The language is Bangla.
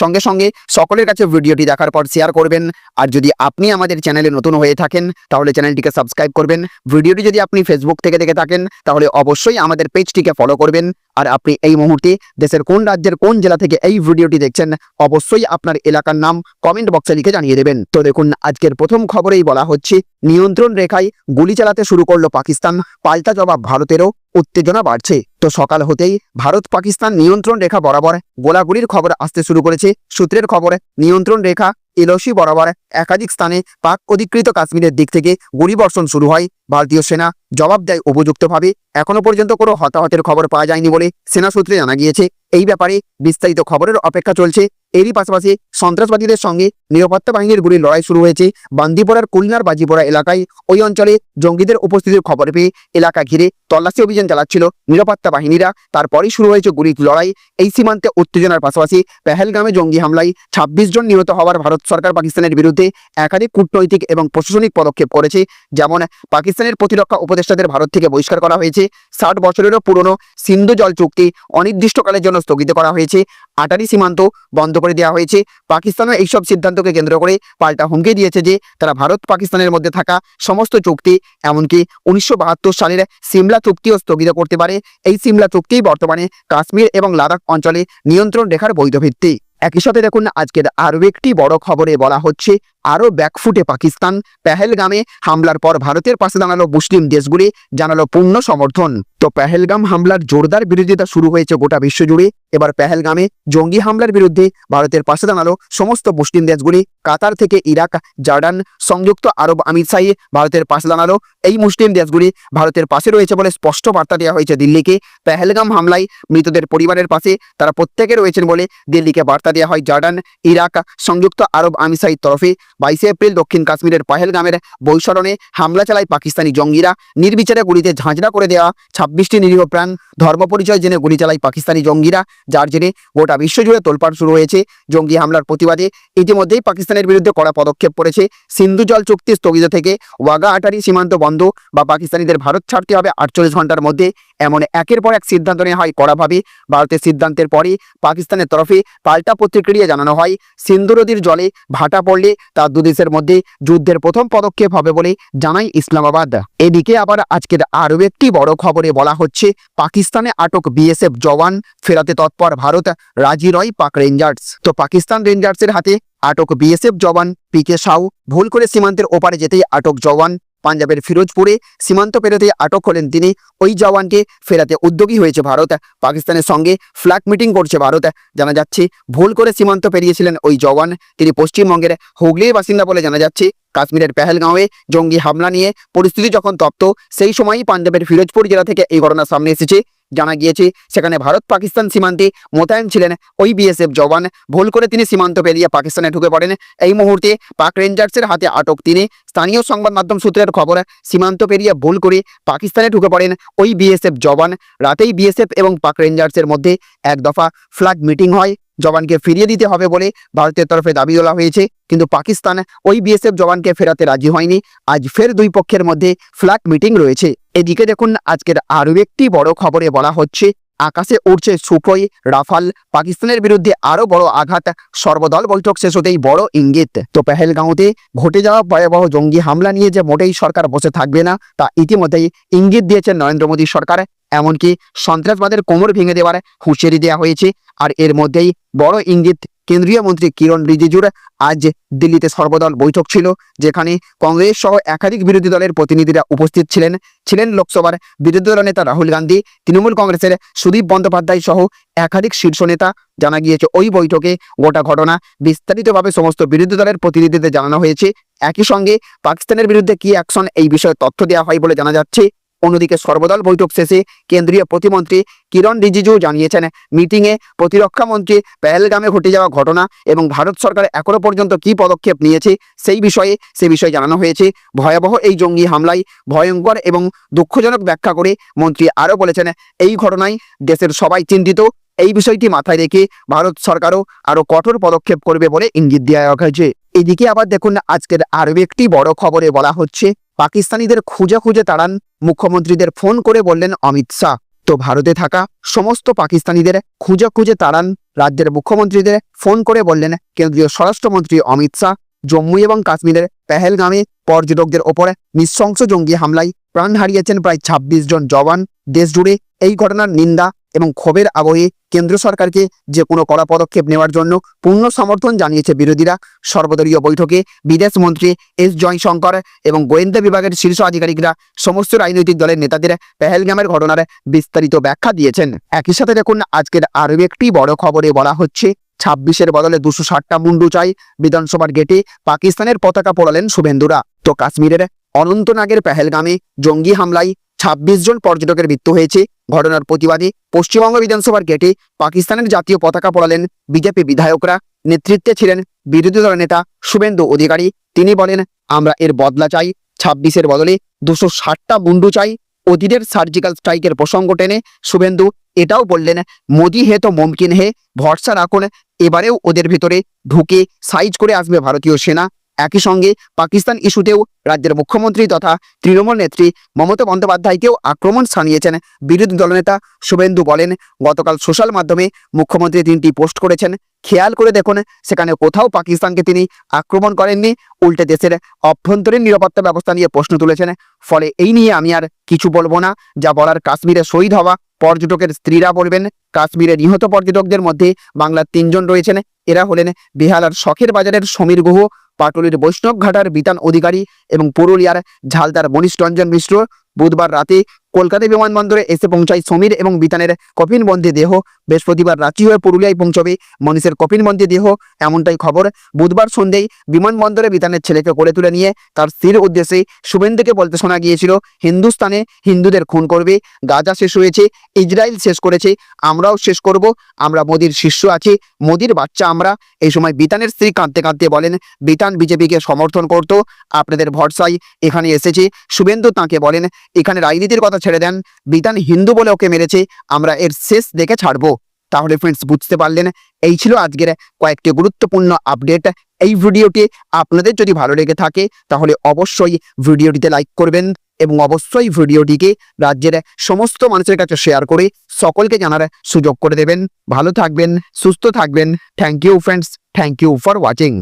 সঙ্গে সঙ্গে সকলের কাছে ভিডিওটি দেখার পর শেয়ার করবেন। আর যদি আপনি আমাদের চ্যানেলে নতুন হয়ে থাকেন, তাহলে চ্যানেলটিকে সাবস্ক্রাইব করবেন। ভিডিওটি যদি আপনি ফেসবুক থেকে দেখে থাকেন, তাহলে অবশ্যই আমাদের পেজটিকে ফলো করবেন। আর আপনি এই মুহূর্তে দেশের কোন রাজ্যের কোন জেলা থেকে এই ভিডিওটি দেখছেন, অবশ্যই আপনার এলাকার নাম কমেন্ট বক্সে লিখে জানিয়ে দেবেন। তো দেখুন, আজকের প্রথম খবরেই বলা হচ্ছে, নিয়ন্ত্রণ রেখায় গুলি চালাতে শুরু করল পাকিস্তান। পাল্টা জবাব ভারতেরও, উত্তেজনা বাড়ছে। তো সকাল হতেই ভারত পাকিস্তান নিয়ন্ত্রণ রেখা বরাবর গোলাগুলির খবর আসতে শুরু করেছে। সূত্রের খবরে নিয়ন্ত্রণ রেখা এলসি বরাবর একাধিক স্থানে পাক অধিকৃত কাশ্মীরের দিক থেকে গুলিবর্ষণ শুরু হয়। ভারতীয় সেনা জবাব দেয় উপযুক্তভাবে। এখনও পর্যন্ত কোনো হতাহতের খবর পাওয়া যায়নি বলে সেনা সূত্রে জানা গিয়েছে। এই ব্যাপারে বিস্তারিত খবরের অপেক্ষা চলছে এরই পাশাপাশি সন্ত্রাসবাদীদের সঙ্গে নিরাপত্তা বাহিনীর গুলির লড়াই শুরু হয়েছে বান্দিপোরার কুলনার বাজিপোরা এলাকায়। ওই অঞ্চলে জঙ্গিদের উপস্থিতির খবর পেয়ে এলাকা ঘিরে তল্লাশি অভিযান চালাচ্ছিল নিরাপত্তা বাহিনীরা। তারপরেই শুরু হয়েছে গুলির লড়াই। এই সীমান্তে উত্তেজনার পাশাপাশি পেহেলগামে জঙ্গি হামলায় ছাব্বিশ জন নিহত হওয়ার ভারত সরকার পাকিস্তানের বিরুদ্ধে একাধিক কূটনৈতিক এবং প্রশাসনিক পদক্ষেপ করেছে। যেমন পাকিস্তানের প্রতিরক্ষা উপদেষ্টাদের ভারত থেকে বহিষ্কার করা হয়েছে। ষাট বছরেরও পুরনো সিন্ধু জল চুক্তি অনির্দিষ্টকালের জন্য স্থগিত করা হয়েছে। আটারি সীমান্ত বন্ধ করে দেওয়া হয়েছে। পাকিস্তানের এইসব সিদ্ধান্তকে কেন্দ্র করে পাল্টা হুমকি দিয়েছে যে, তারা ভারত পাকিস্তানের মধ্যে থাকা সমস্ত চুক্তি, এমনকি উনিশশো বাহাত্তর সালের সিমলা চুক্তিও স্থগিত করতে পারে। এই সিমলা চুক্তি বর্তমানে কাশ্মীর এবং লাদাখ অঞ্চলে নিয়ন্ত্রণ রেখার বৈধ ভিত্তি একই সাথে দেখুন, আজকের আরও একটি বড় খবরে বলা হচ্ছে আরও ব্যাকফুটে পাকিস্তান পেহেলগামে হামলার পর ভারতের পাশে দাঁড়াল মুসলিম দেশগুলি, জানালো পূর্ণ সমর্থন। তো পেহেলগাম হামলার জোরদার বিরোধিতা শুরু হয়েছে গোটা বিশ্বজুড়ে। এবার পেহেলগামে জঙ্গি হামলার বিরুদ্ধে ভারতের পাশে দাঁড়াল সমস্ত মুসলিম দেশগুলি, কাতার থেকে ইরাক, জর্ডান, সংযুক্ত আরব আমিরশাহী ভারতের পাশে দাঁড়াল। এই মুসলিম দেশগুলি ভারতের পাশে রয়েছে বলে স্পষ্ট বার্তা দেওয়া হয়েছে দিল্লিকে। পেহেলগাম হামলায় মৃতদের পরিবারের পাশে তারা প্রত্যেকে রয়েছেন বলে দিল্লিকে বার্তা দেওয়া হয় জর্ডান, ইরাক, সংযুক্ত আরব আমিরশাহীর তরফে। বাইশে এপ্রিল দক্ষিণ কাশ্মীরের পহেলগামের বৈশরণে হামলা চালায় পাকিস্তানি জঙ্গিরা। নির্বিচারে গুলিতে ঝাঁঝরা করে দেওয়া ছাব্বিশটি নিরীহ প্রাণ ধর্ম পরিচয় জেনে গুলি চালায় পাকিস্তানি জঙ্গিরা, যার জেরে গোটা বিশ্বজুড়ে তোলপাড় শুরু হয়েছে। জঙ্গি হামলার প্রতিবাদে ইতিমধ্যেই পাকিস্তানের বিরুদ্ধে কড়া পদক্ষেপ করেছে। সিন্ধু জল চুক্তি স্থগিত থেকে ওয়াগা আটারি সীমান্ত বন্ধ বা পাকিস্তানিদের ভারত ছাড়তে হবে আটচল্লিশ ঘণ্টার মধ্যে। এমন একের পর এক সিদ্ধান্ত নেওয়া হয় কড়াভাবে ভারতের সিদ্ধান্তের পরে পাকিস্তানের তরফে পাল্টা প্রতিক্রিয়া জানানো হয়। সিন্ধু নদীর জলে ভাটা পড়লে তা দুদেশের মধ্যে যুদ্ধের প্রথম পদক্ষেপ হবে বলে জানায় ইসলামাবাদ। এদিকে আবার আজকের আরও একটি বড় খবরে বলা হচ্ছে, পাকিস্তানে আটক বিএসএফ জওয়ান, ফেরাতে তৎপর ভারত, রাজি নয় পাক রেঞ্জার্স। তো পাকিস্তান রেঞ্জার্সের হাতে আটক বিএসএফ জওয়ান পিকে সাউ ভুল করে সীমান্তের ওপারে যেতেই আটক জওয়ান পাঞ্জাবের ফিরোজপুরে সীমান্ত পেরোতে আটক হলেন তিনি। ওই জওয়ানকে ফেরাতে উদ্যোগী হয়েছে ভারত। পাকিস্তানের সঙ্গে ফ্ল্যাগ মিটিং করছে ভারত। জানা যাচ্ছে, ভুল করে সীমান্ত পেরিয়েছিলেন ওই জওয়ান। তিনি পশ্চিমবঙ্গের হুগলির বাসিন্দা বলে জানা যাচ্ছে, কাশ্মীরের পেহেলগাঁওয়ে জঙ্গি হামলা নিয়ে পরিস্থিতি যখন তপ্ত, সেই সময়ই পাঞ্জাবের ফিরোজপুর জেলা থেকে এই ঘটনা সামনে এসেছে। জানা গিয়েছে, সেখানে ভারত পাকিস্তান সীমান্তে মোতায়েন ছিলেন ওই বিএসএফ জওয়ান। ভুল করে তিনি সীমান্ত পেরিয়ে পাকিস্তানে ঢুকে পড়েন। এই মুহূর্তে পাক রেঞ্জার্সের হাতে আটক তিনি। স্থানীয় সংবাদ মাধ্যম সূত্রের খবর সীমান্ত পেরিয়ে ভুল করে পাকিস্তানে ঢুকে পড়েন ওই বিএসএফ জওয়ান। রাতেই বিএসএফ এবং পাক রেঞ্জার্সের মধ্যে এক দফা ফ্ল্যাগ মিটিং হয়। জওয়ানকে ফিরিয়ে দিতে হবে বলে ভারতের তরফে দাবি তোলা হয়েছে। কিন্তু পাকিস্তান ওই বিএসএফ জওয়ানকে ফেরাতে রাজি হয়নি। আজ ফের দুই পক্ষের মধ্যে ফ্ল্যাগ মিটিং রয়েছে। এদিকে দেখুন, আজকের আরও একটি বড় খবরে বলা হচ্ছে আকাশে উড়ছে সুখই রাফাল। পাকিস্তানের বিরুদ্ধে আরও বড় আঘাত। সর্বদল বৈঠক শেষ হতেই বড় ইঙ্গিত। তো পেহেলগাঁওতে ঘটে যাওয়া ভয়াবহ জঙ্গি হামলা নিয়ে যে মোটেই সরকার বসে থাকবে না, তা ইতিমধ্যেই ইঙ্গিত দিয়েছেন নরেন্দ্র মোদী সরকার। এমনকি সন্ত্রাসবাদের কোমর ভেঙে দেওয়ার হুঁশিয়ারি দেওয়া হয়েছে। আর এর মধ্যেই বড় ইঙ্গিত কেন্দ্রীয় মন্ত্রী কিরণ রিজিজুর আজ দিল্লিতে সর্বদল বৈঠক ছিল, যেখানে কংগ্রেস সহ একাধিক বিরোধী দলের প্রতিনিধিরা উপস্থিত ছিলেন। ছিলেন লোকসভার বিরোধী দল নেতা রাহুল গান্ধী, তৃণমূল কংগ্রেসের সুদীপ বন্দ্যোপাধ্যায় সহ একাধিক শীর্ষ নেতা। জানা গিয়েছে, ওই বৈঠকে গোটা ঘটনা বিস্তারিতভাবে সমস্ত বিরোধী দলের প্রতিনিধিদের জানানো হয়েছে। একই সঙ্গে পাকিস্তানের বিরুদ্ধে কি অ্যাকশন এই বিষয়ে তথ্য দেওয়া হয় বলে জানা যাচ্ছে। অন্যদিকে সর্বদল বৈঠক শেষে কেন্দ্রীয় প্রতিমন্ত্রী কিরণ রিজিজু জানিয়েছেন, মিটিংয়ে প্রতিরক্ষা মন্ত্রী পেহেলগামে ঘটে যাওয়া ঘটনা এবং ভারত সরকার এখনও পর্যন্ত কি পদক্ষেপ নিয়েছে সেই বিষয়ে, সে বিষয়ে জানানো হয়েছে। ভয়াবহ এই জঙ্গি হামলায় ভয়ঙ্কর এবং দুঃখজনক ব্যাখ্যা করে মন্ত্রী আরও বলেছেন, এই ঘটনায় দেশের সবাই চিন্তিত। এই বিষয়টি মাথায় রেখে ভারত সরকারও আরও কঠোর পদক্ষেপ করবে বলে ইঙ্গিত দেওয়া হয়েছে। এদিকে আবার দেখুন, আজকের আরও একটি বড় খবরে বলা হচ্ছে পাকিস্তানিদের খুঁজে খুঁজে তাড়ান। মুখ্যমন্ত্রীদের ফোন করে বললেন, অমিত শাহ, তো ভারতে থাকা সমস্ত পাকিস্তানিদের খুঁজে খুঁজে তাড়ান। রাজ্যের মুখ্যমন্ত্রীদের ফোন করে বললেন, কেন্দ্রীয় স্বরাষ্ট্রমন্ত্রী অমিত শাহ, জম্মু এবং কাশ্মীরের পেহেলগামে পর্যটকদের ওপর নৃশংস জঙ্গি হামলায় প্রাণ হারিয়েছেন প্রায় ২৬ জন জওয়ান। দেশজুড়ে এই ঘটনার নিন্দা এবং ক্ষোভের আবহে কেন্দ্র সরকারকে যে কোনো কড়া পদক্ষেপ নেওয়ার জন্য পূর্ণ সমর্থন জানিয়েছে বিরোধীরা। সর্বদলীয় বৈঠকে বিদেশ মন্ত্রী এস জয়শঙ্কর এবং গোয়েন্দা বিভাগের শীর্ষ আধিকারিকরা সমস্ত রাজনৈতিক দলের নেতাদের পেহেলগামের ঘটনার বিস্তারিত ব্যাখ্যা দিয়েছেন। একই সাথে দেখুন, আজকের আরও একটি বড় খবরে বলা হচ্ছে, ছাব্বিশের বদলে দুশো ষাটটা মুন্ডু চাই বিধানসভার গেটে পাকিস্তানের পতাকা পোড়ালেন শুভেন্দুরা। তো কাশ্মীরের অনন্তনাগের পেহেলগামে জঙ্গি হামলায় ছাব্বিশ জন পর্যটকের মৃত্যু হয়েছে। ঘটনার প্রতিবাদে পশ্চিমবঙ্গ বিধানসভার গেটে পাকিস্তানের জাতীয় পতাকা পড়ালেন বিজেপি বিধায়করা। নেতৃত্বে ছিলেন বিরোধী দলের নেতা শুভেন্দু অধিকারী। তিনি বলেন, আমরা এর বদলা চাই। ছাব্বিশের বদলে দুশো ষাটটা মুন্ডু চাই। অতীতের সার্জিক্যাল স্ট্রাইকের প্রসঙ্গ টেনে শুভেন্দু এটাও বললেন, মোদি হে তো মুমকিন হে, ভরসা রাখুন। এবারেও ওদের ভিতরে ঢুকে সাইজ করে আসবে ভারতীয় সেনা। একই সঙ্গে পাকিস্তান ইস্যুতেও রাজ্যের মুখ্যমন্ত্রী তথা তৃণমূল নেত্রী মমতা বন্দ্যোপাধ্যায়কেও আক্রমণ সানিয়েছেন বিরোধী দলনেতা শুভেন্দু বলেন, গতকাল সোশ্যাল মাধ্যমে মুখ্যমন্ত্রী তিনটি পোস্ট করেছেন। খেয়াল করে দেখুন, সেখানে কোথাও পাকিস্তানকে তিনি আক্রমণ করেননি, উল্টে দেশের অভ্যন্তরীণ নিরাপত্তা ব্যবস্থা নিয়ে প্রশ্ন তুলেছেন। ফলে এই নিয়ে আমি আর কিছু বলব না, যা বলার কাশ্মীরে শহীদ হওয়া পর্যটকের স্ত্রীরা বলবেন। কাশ্মীরে নিহত পর্যটকদের মধ্যে বাংলার তিনজন রয়েছেন। এরা হলেন বেহালার শখের বাজারের সমীর গুহ পাটুলির বৈষ্ণবঘাটার বিতান অধিকারী এবং পুরুলিয়ার ঝালদার মনীষ রঞ্জন মিশ্র বুধবার রাতে কলকাতা বিমানবন্দরে এসে পৌঁছায় সমীর এবং বিতানের কফিনবন্দি দেহ। বৃহস্পতিবার রাঁচি হয়ে পুরুলিয়ায় পৌঁছবে মনীষের কফিনবন্দি দেহ। এমনটাই খবর। বুধবার সন্ধ্যেই বিমানবন্দরে বিতানের ছেলেকে করে তুলে নিয়ে তার স্ত্রীর উদ্দেশ্যে শুভেন্দুকে বলতে শোনা গিয়েছিল, হিন্দুস্তানে হিন্দুদের খুন করবে, গাজা শেষ হয়েছে, ইসরায়েল শেষ করেছে, আমরাও শেষ করব, আমরা মোদির শিষ্য আছি, মোদির বাচ্চা আমরা। এই সময় বিতানের স্ত্রী কাঁদতে কাঁদতে বলেন, বিতান বিজেপিকে সমর্থন করত, আপনাদের ভরসায় এখানে এসেছে। শুভেন্দু তাঁকে বলেন, এখানে রাজনীতির কথা ছেড়ে দেন। বিতান হিন্দু বলে ওকে মেরেছে, আমরা এর শেষ দেখে ছাড়বো। তাহলে ফ্রেন্ডস বুঝতে পারলেন? এই ছিল আজকের কয়েকটি গুরুত্বপূর্ণ আপডেট এই ভিডিওটি আপনাদের যদি ভালো লেগে থাকে, তাহলে অবশ্যই ভিডিওটিতে লাইক করবেন এবং অবশ্যই ভিডিওটিকে রাজ্যের সমস্ত মানুষের কাছে শেয়ার করে সকলকে জানার সুযোগ করে দেবেন। ভালো থাকবেন, সুস্থ থাকবেন। Thank you friends thank you for watching